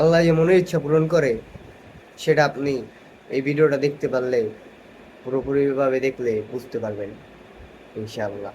আল্লাহ যে মনের ইচ্ছা পূরণ করে, সেটা আপনি এই ভিডিওটা দেখতে পারলে পুরোপুরিভাবে দেখলে বুঝতে পারবেন, ইনশাআল্লাহ।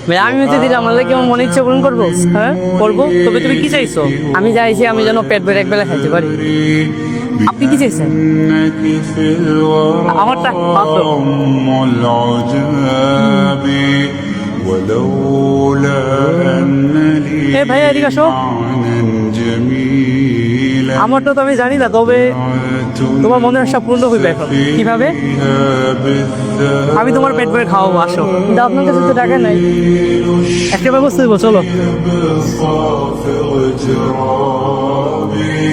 মানে আমি হচ্ছে দিলে আমাদের কি মনে ইচ্ছে পূরণ করব? হ্যাঁ করব? তবে তুমি কি চাইছো? আমি চাইছি আমি যেন পেট ভরে একবেলা খাইতে পারি। আপনি কি চাইছেন? আমারটা এ ভাই এদিকে আসো। আমারটা তো আমি জানি না তবে তোমার মনের আশা পূর্ণ হইবে এখন কিভাবে فيها بالذات আমি তোমার পেট ভরে খাওয়াবো আসো কিন্তু আপনার কাছে তো টাকা নাই একটা ব্যবস্থা দেবো চলো بصافر جرابي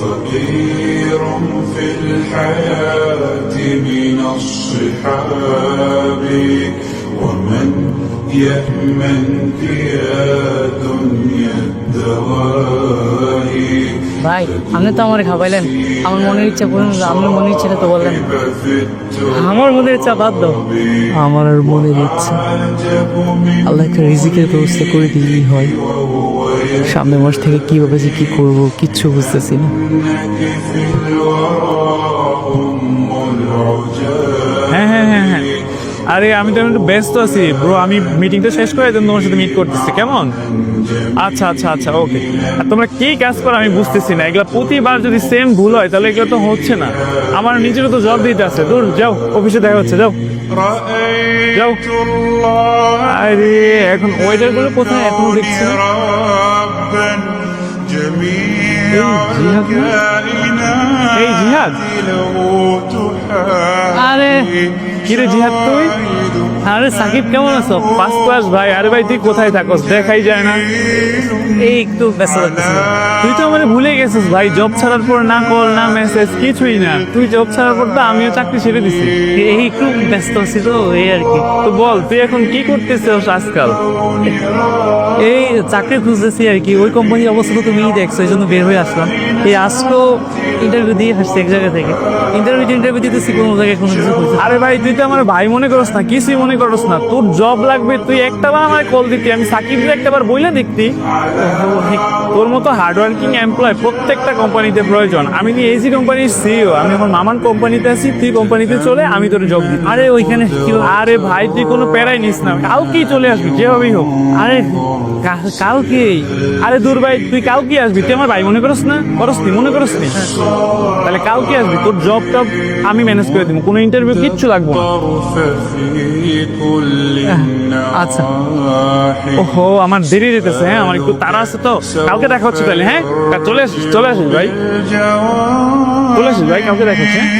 فقير في الحياة من الصحاب ومن ভাই, আপনি তো আমার খাবাইলেন আমার মনের ইচ্ছা পূরণ আমার আপনার মনের ইচ্ছাটা তো বললেন। আমার মনের ইচ্ছা বাদ দাও। আমার আর মনের ইচ্ছা। আল্লাহ রিজিকের ব্যবস্থা করে দিলেই হয়। সামনের মাস থেকে কীভাবে যে কী করব, কিচ্ছু বুঝতেছি না। আরে, আমি তো একটু ব্যস্ত আছি ব্রো আমি মিটিংটা শেষ করে তোমার সাথে মিট করতেছি, কেমন? আচ্ছা আচ্ছা আচ্ছা ওকে আর তোমরা কি কাজ করো আমি বুঝতেছি না, এগুলো প্রতিবার যদি সেম ভুল হয়, তাহলে এগুলো তো হচ্ছে না। আমার নিজেরও তো জব দিতে আছে। দূর, যাও অফিসে দেখা হচ্ছে, যাও। যাও। আরে, এখন ওয়েটারগুলো কোথায় এখন দেখছি আরে কিরে জিহাদ তুই? আরে সাকিব, কেমন আছো? ফার্স্ট ক্লাস ভাই। আরে ভাই, তুই কোথায় থাকস? দেখাই যায় না। এই একটু তুই তো আমার ভুলে গেছিস ভাই। জব ছাড়ার পর না কল না মেসেজ কিছুই না। তুই জব ছাড়ার পর তো আমিও চাকরি ছেড়ে দিছি। এই একটু ব্যস্ত আছি তো, এই আর কি। তো বল, তুই এখন কি করতেছিস আজকাল? এই চাকরি খুঁজতেছি আর কি। ওই কোম্পানির অবস্থা তো তুমিই দেখছ, এই জন্য বের হয়ে আসলাম। এই আজকেও ইন্টারভিউ দিয়ে আসছি এক জায়গা থেকে। ইন্টারভিউ ইন্টারভিউ দিতেছি, কোনো জায়গায় কোনো কিছু আরে ভাই, তুই তো আমার ভাই মনে করস না, কিছুই মনে পাগলামি করস না। তোর জব লাগবে তুই একটাবার আমার কল দিতি। আমি সাকিবরে একটাবার বইলে দেখতি। তোর মতো হার্ডওয়ার্কিং এমপ্লয় প্রত্যেকটা কোম্পানিতে প্রয়োজন। আমি নিয়ে এসি কোম্পানির সিইও আমি আমার মামার কোম্পানিতে আছি তুই কোম্পানিতে চলে আমি তোর জব দিই আরে ওইখানে আরে ভাই তুই কোনো প্যারাই নিস না। কালকেই চলে আসবি যেভাবেই হোক। আরে কালকে আরে দূর ভাই তুই কালকে আসবি। তুই আমার ভাই মনে করস না? করস নি মনে করস নি? তাহলে কালকে আসবি। তোর জব টব আমি ম্যানেজ করে দিব। কোনো ইন্টারভিউ কিচ্ছু লাগবো না। আচ্ছা। ওহো আমার দেরি যেতেছে হ্যাঁ আমার একটু তাড়া আছে তো। কালকে দেখা হচ্ছে তাহলে হ্যাঁ? চলে আসিস চলে আসিস ভাই। চলে আসিস ভাই কালকে দেখা হচ্ছে হ্যাঁ?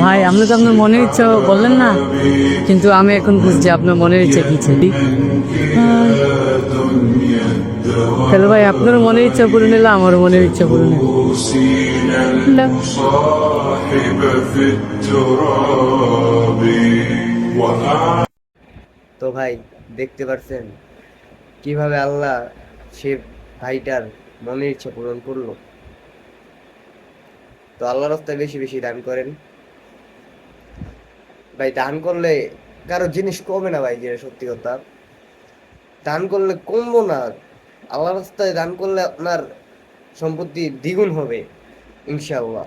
ভাই আপনি তো আপনার মনের ইচ্ছা বললেন না কিন্তু আমি এখন বুঝছি আপনার মনের ইচ্ছা কি ছিল। তাহলে ভাই আপনার মনের ইচ্ছা পূরণ হলো আমার মনের ইচ্ছা পূরণ তো ভাই দেখতে পারছেন কীভাবে আল্লাহ সে ভাইটার মনের ইচ্ছা পূরণ করল? তো আল্লাহ রাস্তায় বেশি বেশি দান করেন। ভাই দান করলে কারও জিনিস কমে না ভাই যেটা সত্যি কথা। দান করলে কমবো না আল্লাহ রাস্তায় দান করলে আপনার সম্পত্তি দ্বিগুণ হবে ইনশাআল্লাহ।